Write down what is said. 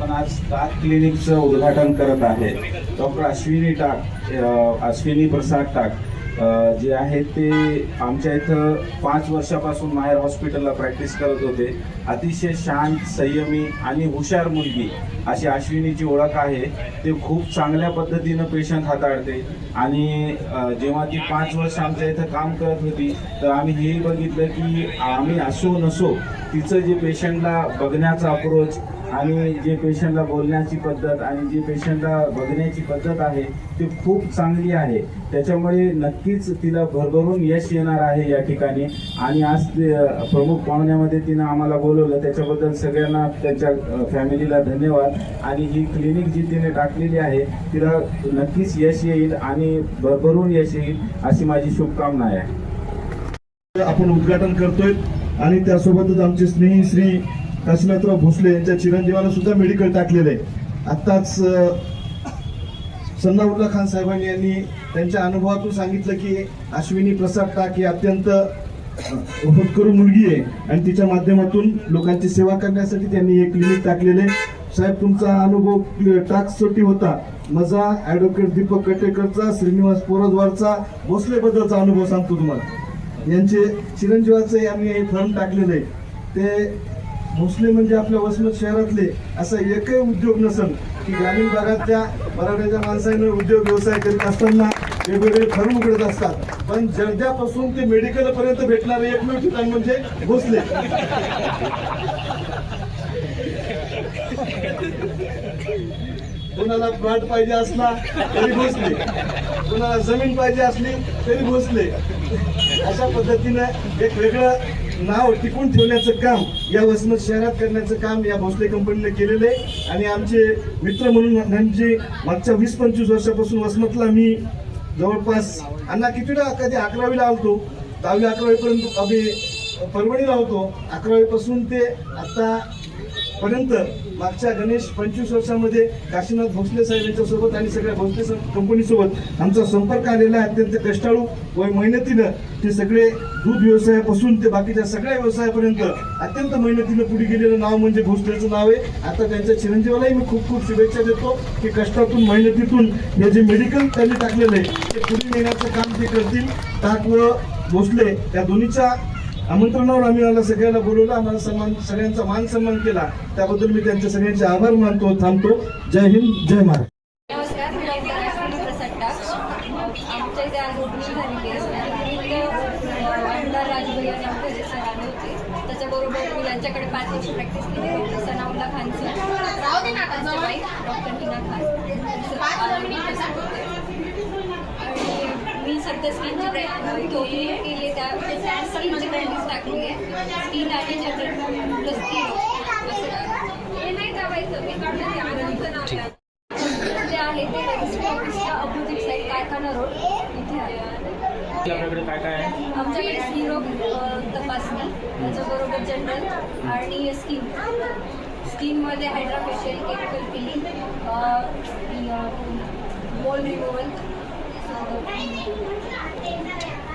आपण आज टाक क्लिनिकचं उद्घाटन करत आहे. डॉक्टर अश्विनी टाक अश्विनी प्रसाद टाक जे आहे ते आमच्या इथं पाच वर्षापासून माहेर हॉस्पिटलला प्रॅक्टिस करत होते. अतिशय शांत संयमी आणि हुशार मुलगी अशी अश्विनीची ओळख आहे. ते खूप चांगल्या पद्धतीनं पेशंट हाताळते. आणि जेव्हा ती पाच वर्ष आमच्या इथं काम करत होती तर आम्ही हेही बघितलं की आम्ही असो नसो तिचं जे पेशंटला बघण्याचा अप्रोच आणि जे पेशंटला बोलण्याची पद्धत आणि जे पेशंटला बघण्याची पद्धत आहे ती खूप चांगली आहे. त्याच्यामुळे नक्कीच तिला भरभरून यश येणार आहे या ठिकाणी. आणि आज ते, प्रमुख पाहुण्यामध्ये तिनं आम्हाला बोलवलं. त्याच्याबद्दल सगळ्यांना त्यांच्या फॅमिलीला धन्यवाद. आणि ही क्लिनिक जी तिने टाकलेली आहे तिला नक्कीच यश येईल आणि भरभरून यश येईल अशी माझी शुभकामना आहे. आपण उद्घाटन करतोय. आणि त्यासोबतच आमचे स्नेही श्री काशीनाथराव भोसले यांच्या चिरंजीवाला सुद्धा मेडिकल टाकलेलं आहे. आत्ताच सन्नाउल्ला खान साहेबांनी यांनी त्यांच्या अनुभवातून सांगितलं की अश्विनी प्रसाद टाक ही अत्यंत होतकरू मुलगी आहे आणि तिच्या माध्यमातून लोकांची सेवा करण्यासाठी त्यांनी हे क्लिनिक टाकलेले साहेब तुमचा अनुभव टाकसाठी होता. माझा ॲडव्होकेट दीपक कटेकरचा श्रीनिवास पोरदवारचा भोसले बद्दलचा अनुभव सांगतो तुम्हाला. यांचे चिरंजीवाचे आम्ही हे फर्म टाकलेले आहे. ते भोसले म्हणजे आपल्या वसमत शहरातले असा एकही उद्योग नसेल की ग्रामीण भागातल्या मराठ्याच्या माणसाने उद्योग व्यवसाय करीत असताना वेगवेगळे फर्म उघडत असतात. पण जर्द्यापासून ते मेडिकल पर्यंत भेटणारे एकमेव ठिकाण म्हणजे भोसले. कोणाला प्लॉट पाहिजे असला तरी भोसले. कोणाला जमीन पाहिजे असली तरी भोसले. अशा पद्धतीनं एक वेगळं नाव टिकून ठेवण्याचं काम या वसमत शहरात करण्याचं काम या भोसले कंपनीने केलेलं आहे. आणि आमचे मित्र म्हणून म्हणजे मागच्या वीस पंचवीस वर्षापासून वसमतला मी जवळपास अण्णा कितीला कधी अकरावीला आलतो दहावी अकरावीपर्यंत आम्ही परभणीला होतो. अकरावीपासून ते आता पर्यंत मागच्या गणेश पंचवीस वर्षामध्ये काशीनाथ भोसले साहेब यांच्यासोबत आणि सगळ्या भोसले कंपनीसोबत आमचा संपर्क आलेला आहे. अत्यंत कष्टाळू व मेहनतीनं ते सगळे दूध व्यवसायापासून ते बाकीच्या सगळ्या व्यवसायापर्यंत अत्यंत मेहनतीनं पुढे गेलेलं नाव म्हणजे भोसलेचं नाव आहे. आता त्यांच्या चिरंजीवालाही मी खूप खूप शुभेच्छा देतो की कष्टातून मेहनतीतून हे जे मेडिकल त्यांनी टाकलेलं आहे ते पुढे नेण्याचं काम ते करतील. टाक व भोसले या दोन्हीच्या आमंत्रणावर आम्ही आम्हाला सगळ्याला बोलवलं आम्हाला सन्मान सगळ्यांचा मान सन्मान केला. त्याबद्दल मी त्यांचे सगळ्यांचे आभार मानतो थांबतो. जय हिंद जय महाराष्ट्र. नमस्कार मी डॉक्टर अश्विनी प्रसाद टाक आमच्या इथे आज ओपनिंग झालेली आहे. निमित्त आमदार राजभैया नेमकरे सर आले होते त्याच्याबरोबर मी त्यांच्याकडे पाच वर्ष प्रॅक्टिस केली होती सनाउल्ला त्यांच्या डॉक्टर हिना खान सर आज मी present होते. आणि मी सध्या स्किनची ब्रँड इथे ओपनिंग केली आहे त्या स्किनची ब्रँडिंग टाकली आहे स्किन आणि जनरल प्लस स्किन हे नाही दाबायचं मी काढलं ते आनंदचं नाव जे आहे ते रजिस्टर ऑफिसच्या अपोजिट साईड कारखाना रोड इथे आहे आपल्याकडे काय काय आहे आमच्याकडे स्किरोग तपासणी त्याच्याबरोबर जनरल आणि skin स्किनमध्ये hydrafacial chemical cleaning mole removal 나이你们는것이아닐 까.